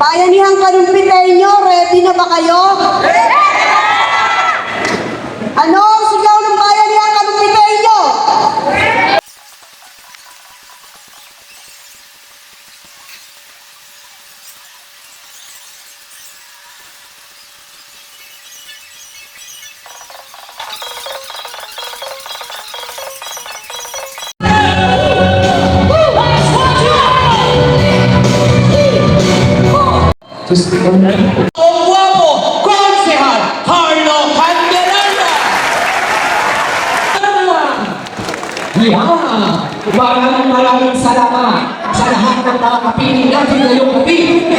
Bayanihan Kalumpiteño, ready na ba kayo? Ano ang Ang guwapo, Konsehal Carlo Candelaria. Yeah! Maraming maraming salamat sa lahat ng mga kapiling natin ngayong gabi.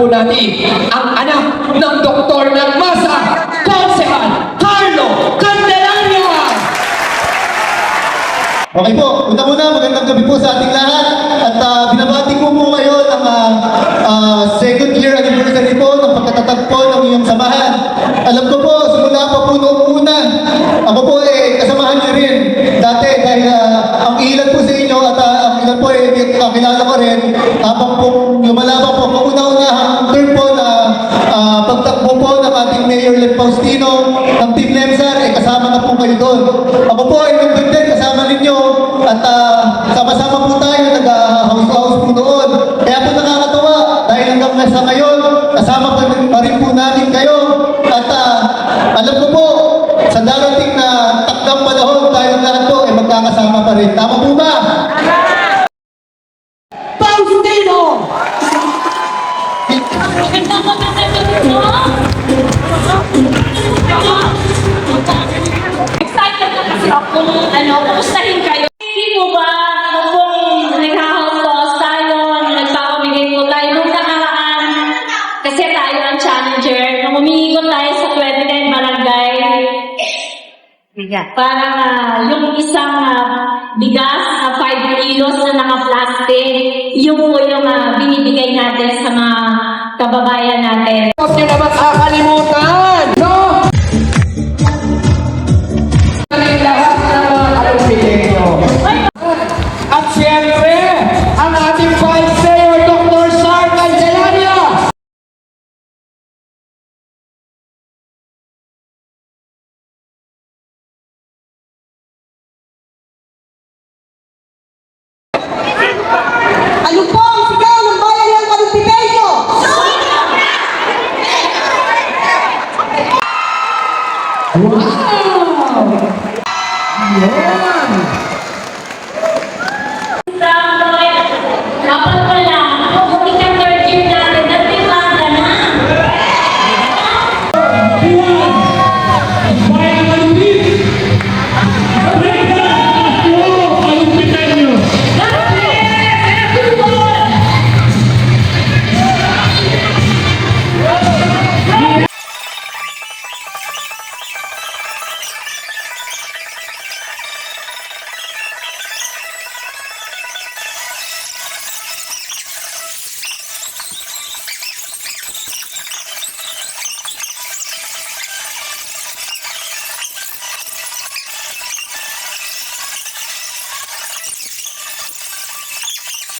Po natin ang anak ng doktor ng masa, Konsehal Carlo Candelaria! Okay po, una-una magandang gabi po sa ating lahat at ah, binabati ko po kayo ng ah, ah, second year anniversary po ng pagkatatag po ng iyong samahan. Alam ko po, simula pa po noong una, ako po eh kasamahan niyo rin dati dahil ah, ang ilan po sa inyo at ah, ang ilan po eh kakilala ko rin habang po lumalabang Faustino ng Team Lemsar, eh kasama na po kayo doon. Ako po ay din kasama ninyo at ah, sama-sama po tayo nag-house-house po noon. Kaya po nakakatawa dahil hanggang sa ngayon, kasama rin, pa rin po namin kayo. At ah, alam ko po, sa darating na takdang panahon, tayo lahat po ay magkakasama pa rin. Tama po ba? Faustino! Excited na kasi ako kung ano, kumustahin kayo. Hindi mo ba, pong nag-house tayo, nagpapamigay po tayo nung nakaraan. Kasi tayo ang challenger. Nung tayo sa 29 barangay, Parang ah, yung isang ah, bigas na 5 kilos na naka-plastic, yun po yung ah, binibigay natin sa mga kababayan natin. Huwag niyo naman kakalimutan, no? Lahat ng mga kalumpitenyo. At siyempre, ang Dr. Sar Candelaria. Ano 와우! 예!